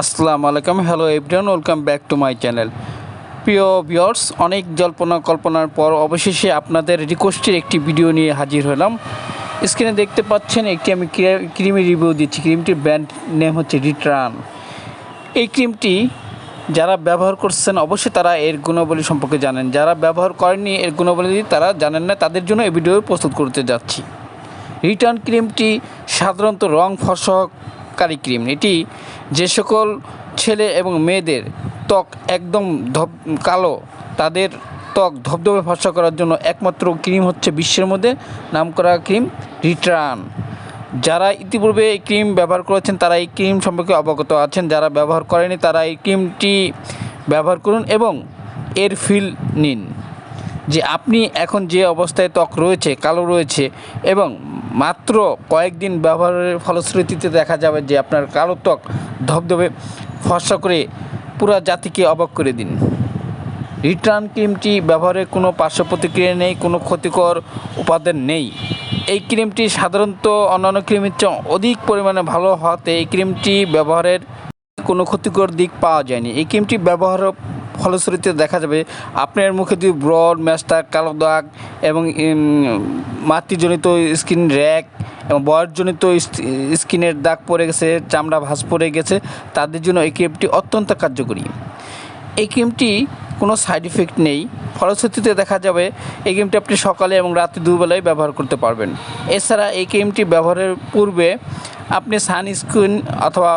আসসালামু আলাইকুম। Hello everyone welcome back to my channel প্রিয় ভিউয়ার্স অনেক জল্পনা কল্পনার পর অবশেষে আপনাদের রিকোয়েস্টের একটি ভিডিও নিয়ে হাজির হলাম। স্ক্রিনে দেখতে পাচ্ছেন একটি আমি ক্রিমের রিভিউ দিচ্ছি। ক্রিমটির ব্র্যান্ড নেম হচ্ছে রিটার্ন এই ক্রিমটি যারা ব্যবহার করছেন, অবশ্যই তারা এর গুণাবলী সম্পর্কে জানেন। যারা ব্যবহার করেননি, এর গুণাবলী তারা জানেন না, তাদের জন্য এই ভিডিও প্রস্তুত করতে যাচ্ছি। রিটার্ন ক্রিমটি সাধারণত রং ফর্সকারী ক্রিম। এটি যে সকল ছেলে এবং মেয়েদের ত্বক একদম ধব, কালো, তাদের ত্বক ধবধবে ফর্সা করার জন্য একমাত্র ক্রিম হচ্ছে বিশ্বের মধ্যে নামকরা ক্রিম রিটার্ন। যারা ইতিপূর্বে এই ক্রিম ব্যবহার করেছেন, তারা এই ক্রিম সম্পর্কে অবগত আছেন। যারা ব্যবহার করেনি, তারা এই ক্রিমটি ব্যবহার করুন এবং এর ফিল নিন যে আপনি এখন যে অবস্থায় ত্বক রয়েছে, কালো রয়েছে এবং মাত্র কয়েকদিন ব্যবহারের ফলশ্রুতিতে দেখা যাবে যে আপনার কালো ত্বক ধবধবে, ফর্সা করে পুরা জাতিকে অবাক করে দিন। রিটার্ন ক্রিমটি ব্যবহারের কোনো পার্শ্ব প্রতিক্রিয়া নেই, কোনো ক্ষতিকর উপাদান নেই। এই ক্রিমটি সাধারণত অন্যান্য ক্রিমের চেয়ে অধিক পরিমাণে ভালো হওয়াতে এই ক্রিমটি ব্যবহারের কোনো ক্ষতিকর দিক পাওয়া যায়নি। এই ক্রিমটি ব্যবহার ফলশ্রুতিতে দেখা যাবে আপনার মুখে যদি ব্রড, ম্যাস্টার, কালো দাগ এবং মাতৃজনিত স্কিন র্যাক এবং বয়সজনিত স্কিনের দাগ পড়ে গেছে, চামড়া ভাঁজ পড়ে গেছে, তাদের জন্য এই ক্রিমটি অত্যন্ত কার্যকরী। এই ক্রিমটি কোনো সাইড ইফেক্ট নেই। ফলশ্রুতিতে দেখা যাবে এই ক্রিমটি আপনি সকালে এবং রাতে দুবেলায় ব্যবহার করতে পারবেন। এছাড়া এই ক্রিমটি ব্যবহারের পূর্বে আপনি সানস্ক্রিন অথবা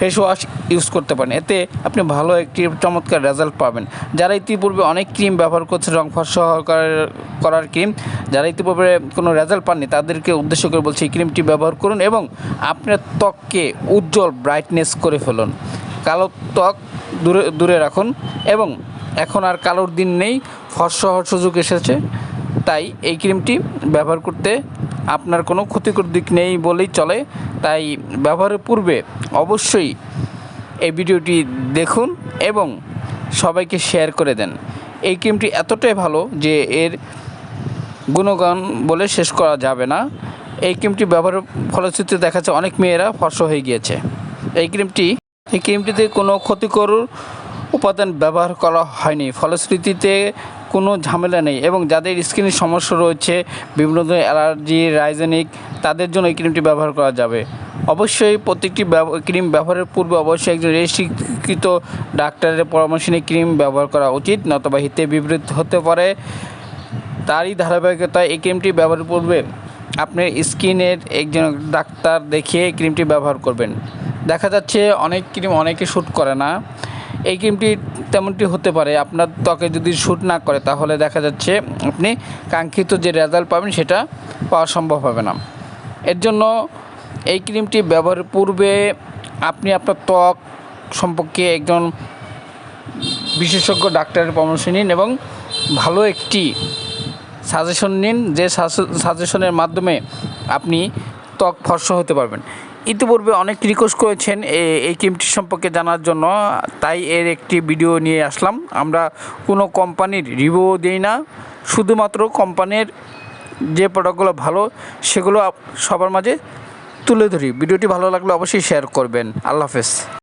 ফেস ওয়াশ ইউজ করতে পারেন। এতে আপনি ভালো একটি চমৎকার রেজাল্ট পাবেন। যারা ইতিপূর্বে অনেক ক্রিম ব্যবহার করছে, রং ফর্সা করার ক্রিম যারা ইতিপূর্বে কোনো রেজাল্ট পাননি, তাদেরকে উদ্দেশ্য করে বলছি এই ক্রিমটি ব্যবহার করুন এবং আপনার ত্বককে উজ্জ্বল ব্রাইটনেস করে ফেলুন। কালো ত্বক দূরে দূরে রাখুন এবং এখন আর কালোর দিন নেই, ফর্সা হওয়ার সুযোগ এসেছে। তাই এই ক্রিমটি ব্যবহার করতে আপনার কোনো ক্ষতিকর দিক নেই বলেই চলে। তাই ব্যবহারের পূর্বে অবশ্যই এই ভিডিওটি দেখুন এবং সবাইকে শেয়ার করে দেন। এই ক্রিমটি এতটাই ভালো যে এর গুণগান বলে শেষ করা যাবে না। এই ক্রিমটি ব্যবহারের ফলশ্রুতিতে দেখা যাচ্ছে অনেক মেয়েরা ফর্সা হয়ে গিয়েছে। এই ক্রিমটি এই ক্রিমটিতে কোনো ক্ষতিকর উপাদান ব্যবহার করা হয়নি। ফলশ্রুতিতে কোনো ঝামেলা নেই এবং যাদের স্কিনের সমস্যা রয়েছে, বিভিন্ন ধরনের অ্যালার্জি রাইজেনিক তাদের জন্য এই ক্রিমটি ব্যবহার করা যাবে। অবশ্যই প্রত্যেকটি ক্রিম ব্যবহারের পূর্বে অবশ্যই একজন রেজিস্ট্রিকৃত ডাক্তারের পরামর্শ নিয়ে ক্রিম ব্যবহার করা উচিত, নতবা হিতে বিপরীত হতে পারে। তারই ধারাবাহিকতায় এই ক্রিমটি ব্যবহারের পূর্বে আপনার স্কিনের একজন ডাক্তার দেখিয়ে ক্রিমটি ব্যবহার করবেন। দেখা যাচ্ছে অনেক ক্রিম অনেকে শ্যুট করে না। এই ক্রিমটি তেমনটি হতে পারে। আপনার ত্বকে যদি শ্যুট না করে, তাহলে দেখা যাচ্ছে আপনি কাঙ্ক্ষিত যে রেজাল্ট পাবেন, সেটা পাওয়া সম্ভব হবে না। এর জন্য এই ক্রিমটি ব্যবহারের পূর্বে আপনি আপনার ত্বক সম্পর্কে একজন বিশেষজ্ঞ ডাক্তারের পরামর্শ নিন এবং ভালো একটি সাজেশন নিন যে সাজেশনের মাধ্যমে আপনি ত্বক ফর্সা হতে পারবেন। ইতিপূর্বে অনেক রিকোয়েস্ট করেছেন এই ক্রিমটি সম্পর্কে জানার জন্য, তাই এর একটি ভিডিও নিয়ে আসলাম। আমরা কোনো কোম্পানির রিভিউ দিই না, শুধুমাত্র কোম্পানির যে প্রোডাক্টগুলো ভালো, সেগুলো সবার মাঝে তুলে ধরি। ভিডিওটি ভালো লাগলে অবশ্যই শেয়ার করবেন। আল্লাহ হাফেজ।